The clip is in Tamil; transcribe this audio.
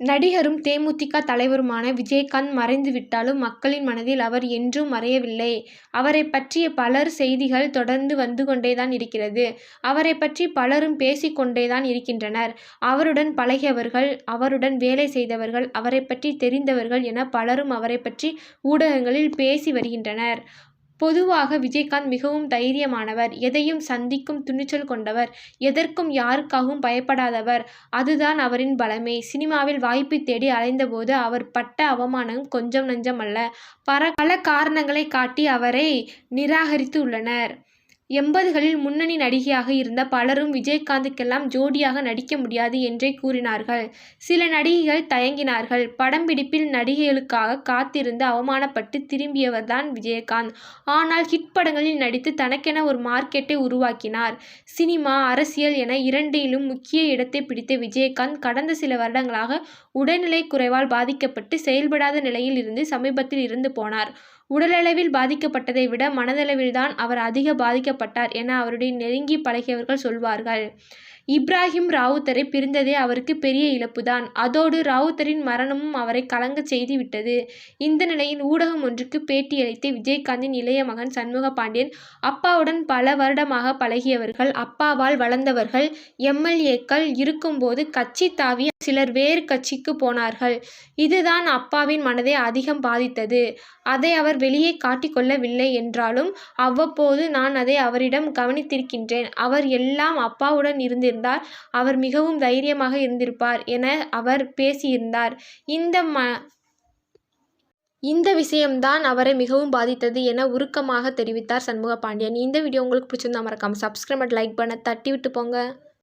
நடிகரும் தேமுதிக தலைவருமான விஜயகாந்த் மறைந்துவிட்டாலும் மக்களின் மனதில் அவர் என்றும் மறையவில்லை. அவரைப் பற்றிய பலர் செய்திகள் தொடர்ந்து வந்து கொண்டே தான் இருக்கிறது. அவரை பற்றி பலரும் பேசிக் தான் இருக்கின்றனர். அவருடன் பழகியவர்கள் அவருடன் வேலை செய்தவர்கள் அவரைப் பற்றி தெரிந்தவர்கள் என பலரும் அவரைப் பற்றி ஊடகங்களில் பேசி வருகின்றனர். பொதுவாக விஜயகாந்த் மிகவும் தைரியமானவர். எதையும் சந்திக்கும் துணிச்சல் கொண்டவர். எதற்கும் யாருக்காகவும் பயப்படாதவர். அதுதான் அவரின் பலமே. சினிமாவில் வாய்ப்பு தேடி அலைந்தபோது அவர் பட்ட அவமானம் கொஞ்சம் நஞ்சமல்ல. பல பல காரணங்களை காட்டி அவரை நிராகரித்து உள்ளனர் எண்பதுகளில் முன்னணி நடிகையாக இருந்த பலரும் விஜயகாந்துக்கெல்லாம் ஜோடியாக நடிக்க முடியாது என்றே கூறினார்கள். சில நடிகைகள் தயங்கினார்கள். படம் பிடிப்பில் நடிகைகளுக்காக காத்திருந்து அவமானப்பட்டு திரும்பியவர் தான் விஜயகாந்த். ஆனால் ஹிட் படங்களில் நடித்து தனக்கென ஒரு மார்க்கெட்டை உருவாக்கினார். சினிமா அரசியல் என இரண்டிலும் முக்கிய இடத்தை பிடித்த விஜயகாந்த் கடந்த சில வருடங்களாக உடல்நிலை குறைவால் பாதிக்கப்பட்டு செயல்படாத நிலையில் இருந்து சமீபத்தில் இருந்து போனார். உடலளவில் பாதிக்கப்பட்டதை விட மனதளவில்தான் அவர் அதிகம் பாதிக்கப்பட்டார் என அவருடன் நெருங்கி பழகியவர்கள் சொல்வார்கள். இப்ராஹிம் ராவுத்தரை பிரிந்ததே அவருக்கு பெரிய இழப்புதான் அதோடு ராவுத்தரின் மரணமும் அவரை கலங்கச் செய்து விட்டது. இந்த நிலையில் ஊடகம் ஒன்றுக்கு பேட்டியளித்த விஜயகாந்தின் இளைய மகன் சண்முக பாண்டியன் அப்பாவுடன் பல வருடமாக பழகியவர்கள் அப்பாவால் வளர்ந்தவர்கள் எம்எல்ஏக்கள் இருக்கும்போது கட்சி தாவி சிலர் வேறு கட்சிக்கு போனார்கள். இதுதான் அப்பாவின் மனதை அதிகம் பாதித்தது. அதை அவர் வெளியே காட்டிக் கொள்ளவில்லை என்றாலும் அவ்வப்போது நான் அதை அவரிடம் கவனித்திருக்கின்றேன் அவர் எல்லாம் அப்பாவுடன் இருந்திருந்தால் அவர் மிகவும் தைரியமாக இருந்திருப்பார் என அவர் பேசியிருந்தார். இந்த ம இந்த விஷயம்தான் அவரை மிகவும் பாதித்தது என உருக்கமாக தெரிவித்தார் சண்முக பாண்டியன் இந்த வீடியோ உங்களுக்கு பிடிச்சிருந்தா மறக்காமல் சப்ஸ்கிரைப் லைக் பண்ண தட்டி விட்டு போங்க.